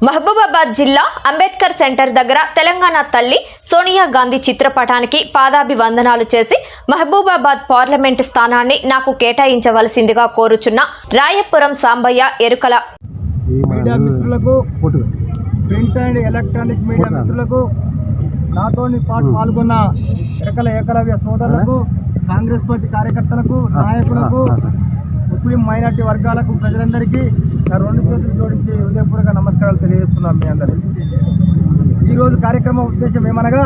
మహబూబాబాద్ జిల్లా అంబేద్కర్ సెంటర్ దగ్గర తెలంగాణ తల్లి సోనియా గాంధీ చిత్రపటానికి పాదాభివందనాలు చేసి మహబూబాబాద్ పార్లమెంటు స్థానాన్ని నాకు కేటాయించవలసిందిగా కోరుచున్న రాయపురం సాంబయ్య ఎరుకల మీడియా మిత్రులకు ప్రింట్ అండ్ ఎలక్ట్రానిక్ మీడియా మిత్రులకు నాతో పాటు పాల్గొన్న ఎకల ఏకలవ్య సోదరులకు కాంగ్రెస్ పార్టీ కార్యకర్తలకు నాయకులకు ముస్లిం మైనార్టీ వర్గాలకు ప్రజలందరికీ నా రెండు చేతులు జోడించి హృదయపూర్వక నమస్కారాలు తెలియజేస్తున్నాం మీ అందరికీ. ఈరోజు కార్యక్రమం ఉద్దేశం ఏమనగా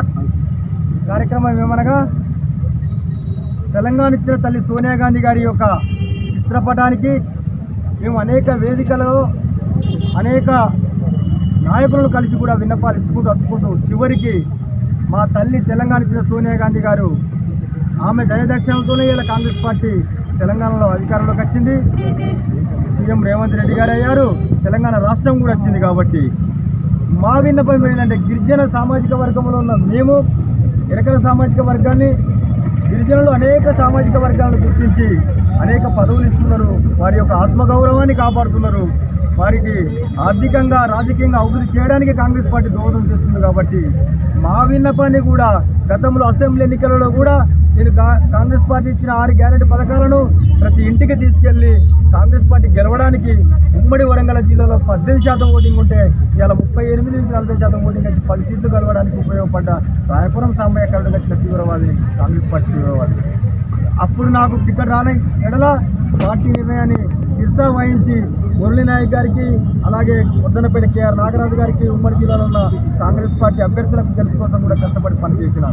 కార్యక్రమం ఏమనగా తెలంగాణ ఇచ్చిన తల్లి సోనియా గాంధీ గారి యొక్క చిత్రపటానికి మేము అనేక వేదికలలో అనేక నాయకులను కలిసి కూడా విన్నపాలు ఇచ్చుకుంటూ అచ్చుకుంటూ చివరికి మా తల్లి తెలంగాణ ఇచ్చిన సోనియా గాంధీ గారు ఆమె దయదక్షిణతోనే ఇలా కాంగ్రెస్ పార్టీ తెలంగాణలో అధికారంలోకి వచ్చింది. సీఎం రేవంత్ రెడ్డి గారు అయ్యారు. తెలంగాణ రాష్ట్రం కూడా వచ్చింది కాబట్టి. మా విన్నపం ఏంటంటే గిరిజన సామాజిక వర్గంలో ఉన్న మేము ఎరకల సామాజిక వర్గాన్ని గిరిజనులు అనేక సామాజిక వర్గాలను గుర్తించి అనేక పదవులు ఇస్తున్నారు. వారి యొక్క ఆత్మగౌరవాన్ని కాపాడుతున్నారు. వారికి ఆర్థికంగా రాజకీయంగా అభివృద్ధి చేయడానికి కాంగ్రెస్ పార్టీ దోహదం చేస్తుంది కాబట్టి మా విన్నపాన్ని కూడా గతంలో అసెంబ్లీ ఎన్నికలలో కూడా నేను కా- కాంగ్రెస్ పార్టీ ఇచ్చిన ఆరు గ్యారెంటీ పథకాలను ప్రతి ఇంటికి తీసుకెళ్ళి కాంగ్రెస్ పార్టీ గెలవడానికి ఉమ్మడి వరంగల్ జిల్లాలో పద్దెనిమిది శాతం ఓటింగ్ ఉంటే ఇలా ముప్పై ఎనిమిది నుంచి నలభై శాతం ఓటింగ్ వచ్చి పది సీట్లు గెలవడానికి ఉపయోగపడ్డ రాయపురం సాంబయ్య కళ్ళు వచ్చిన తీవ్రవాది కాంగ్రెస్ పార్టీ తీవ్రవాది. అప్పుడు నాకు టికెట్ రాని ఎడల పార్టీ నిర్ణయాన్ని శిర్సా వహించి మురళీ నాయక్ గారికి అలాగే వద్దనపేట కేఆర్ నాగరాజు గారికి ఉమ్మడి జిల్లాలో ఉన్న కాంగ్రెస్ పార్టీ అభ్యర్థులకు గెలుపు కోసం కూడా కష్టపడి పనిచేసిన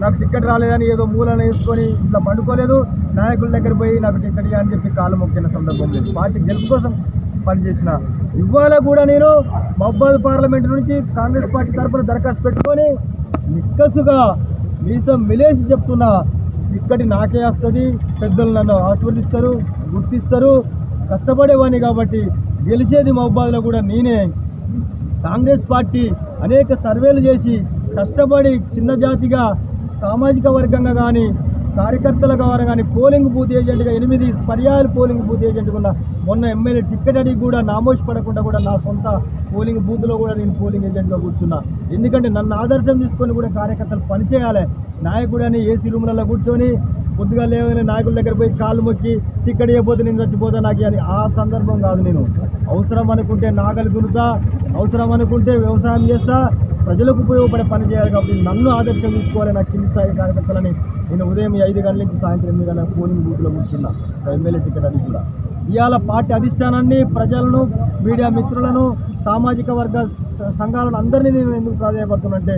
నాకు టికెట్ రాలేదని ఏదో మూలన వేసుకొని ఇట్లా పండుకోలేదు. నాయకుల దగ్గర పోయి నాకు టికెట్ ఇయ్య అని చెప్పి కాలు మొక్కిన సందర్భం లేదు. పార్టీ గెలుపు కోసం పనిచేసిన ఇవాళ కూడా నేను మహబాద్ పార్లమెంట్ నుంచి కాంగ్రెస్ పార్టీ తరఫున దరఖాస్తు పెట్టుకొని నిక్కసుగా మీసం మిలేసి చెప్తున్నా ఇక్కడి నాకే వస్తుంది పెద్దలు నన్ను ఆశీర్వదిస్తారు గుర్తిస్తారు కష్టపడేవాడిని కాబట్టి గెలిచేది మహబాద్లో కూడా నేనే. కాంగ్రెస్ పార్టీ అనేక సర్వేలు చేసి కష్టపడి చిన్న జాతిగా సామాజిక వర్గంగా కానీ కార్యకర్తల ద్వారా కానీ పోలింగ్ బూత్ ఏజెంట్గా ఎనిమిది పర్యాయాలు పోలింగ్ బూత్ ఏజెంట్ కూడా మొన్న ఎమ్మెల్యే టికెట్ అడిగి కూడా నామోష్ పడకుండా కూడా నా సొంత పోలింగ్ బూత్లో కూడా నేను పోలింగ్ ఏజెంట్గా కూర్చున్నా. ఎందుకంటే నన్ను ఆదర్శం తీసుకొని కూడా కార్యకర్తలు పనిచేయాలి. నాయకుడు అని ఏసీ రూమ్లలో కూర్చొని పొద్దుగా లేవని నాయకుల దగ్గర పోయి కాళ్ళు మొక్కి టికెట్ ఇవ్వబోతే నేను చచ్చిపోతా నాకు అని ఆ సందర్భం కాదు నేను. అవసరం అనుకుంటే నాగలి దున్నుతా అవసరం అనుకుంటే వ్యవసాయం చేస్తా ప్రజలకు ఉపయోగపడే పని చేయాలి కాబట్టి నన్ను ఆదర్శం తీసుకోవాలి నా కింది స్థాయి కార్యకర్తలని నేను ఉదయం ఐదు గంటల నుంచి సాయంత్రం ఎనిమిది గంటల పోలింగ్ బూత్లో కూర్చున్నా ఎమ్మెల్యే టికెట్ అది కూడా. ఇవాళ పార్టీ అధిష్టానాన్ని ప్రజలను మీడియా మిత్రులను సామాజిక వర్గ సంఘాలను అందరినీ నేను ఎందుకు ప్రాధాన్యపడుతున్నంటే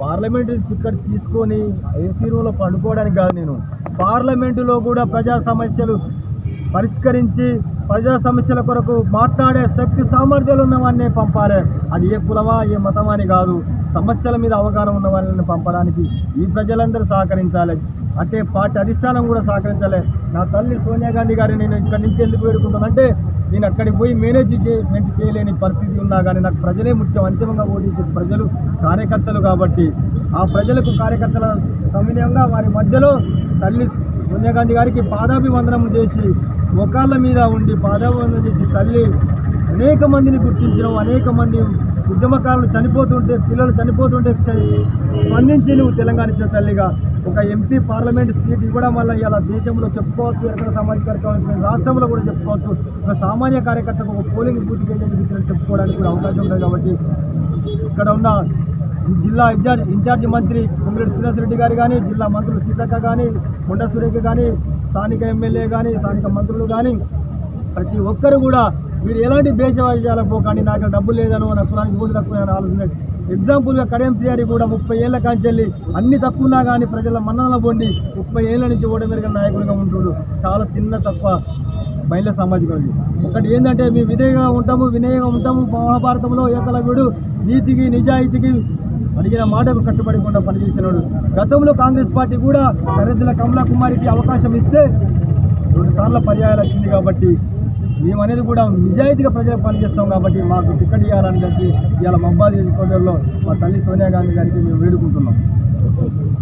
పార్లమెంటరీ టికెట్ తీసుకొని ఏసీ రూమ్లో పండుకోవడానికి కాదు నేను. పార్లమెంటులో కూడా ప్రజా సమస్యలు పరిష్కరించి ప్రజా సమస్యల కొరకు మాట్లాడే శక్తి సామర్థ్యాలు ఉన్నవాడినే పంపాలి. అది ఏ కులమా ఏ మతమా అని కాదు. సమస్యల మీద అవగాహన ఉన్న వాళ్ళని పంపడానికి ఈ ప్రజలందరూ సహకరించాలి. అంటే పార్టీ అధిష్టానం కూడా సహకరించాలి. నా తల్లి సోనియా గాంధీ గారిని నేను ఇక్కడి నుంచి ఎందుకు వేడుకుంటానంటే నేను అక్కడికి పోయి మేనేజ్మెంట్ చేయలేని పరిస్థితి ఉన్నా కానీ నాకు ప్రజలే ముఖ్యం అంతిమంగా ఓడించే ప్రజలు కార్యకర్తలు కాబట్టి ఆ ప్రజలకు కార్యకర్తల సమన్వయంగా వారి మధ్యలో తల్లి సోనియా గాంధీ గారికి పాదాభివందనం చేసి మొకాళ్ళ మీద ఉండి పాదాభివందనం చేసి తల్లి అనేక మందిని గుర్తించడం అనేక మంది ఉద్యమకారులు చనిపోతుంటే పిల్లలు చనిపోతుంటే స్పందించి నువ్వు తెలంగాణ ఇచ్చిన తల్లిగా ఒక ఎంపీ పార్లమెంట్ సీట్ ఇవ్వడం వల్ల ఇలా దేశంలో చెప్పుకోవచ్చు ఎక్కడ సామాజిక కార్యక్రమం రాష్ట్రంలో కూడా చెప్పుకోవచ్చు. ఒక సామాన్య కార్యకర్తకు ఒక పోలింగ్ బూత్ కేంద్రం ఇచ్చిన చెప్పుకోవడానికి కూడా అవకాశం ఉంటుంది కాబట్టి ఇక్కడ ఉన్న జిల్లా ఇన్ఛార్జ్ ఇన్ఛార్జి మంత్రి కొంగిరెడ్డి శ్రీనివాస్ రెడ్డి గారు కానీ జిల్లా మంత్రులు సీతక్క కానీ కొండ సురేఖ కానీ స్థానిక ఎమ్మెల్యే కానీ స్థానిక మంత్రులు కానీ ప్రతి ఒక్కరు కూడా మీరు ఎలాంటి దేశవాద్యాలకు పోకండి నాకు డబ్బులు లేదని నా కులానికి ఓటు తక్కువ అని ఆలోచన ఎగ్జాంపుల్గా కడియం శ్రీహరి కూడా ముప్పై ఏళ్ళ కాంచెల్లి అన్ని తక్కువన్నా కానీ ప్రజల మన్ననల పొండి ముప్పై ఏళ్ళ నుంచి ఓడమెరిగిన నాయకుడిగా ఉంటుడు చాలా చిన్న తక్కువ మహిళా సామాజిక ఒకటి ఏంటంటే మేము విధేయంగా ఉంటాము వినయంగా ఉంటాము మహాభారతంలో ఏకలవ్యుడు నీతికి నిజాయితీకి అడిగిన మాటకు కట్టుబడకుండా పనిచేసినాడు. గతంలో కాంగ్రెస్ పార్టీ కూడా సరిహద్దుల కమలా కుమారికి అవకాశం ఇస్తే రెండు సార్ల పర్యాయాలు వచ్చింది కాబట్టి మేము అనేది కూడా నిజాయితీగా ప్రజలకు పనిచేస్తాం కాబట్టి మాకు టికెట్ ఇవ్వాలని చెప్పి ఇవాళ మబ్బాది కోటర్లో మా తల్లి సోనియా గాంధీ గారికి మేము వేడుకుంటున్నాం.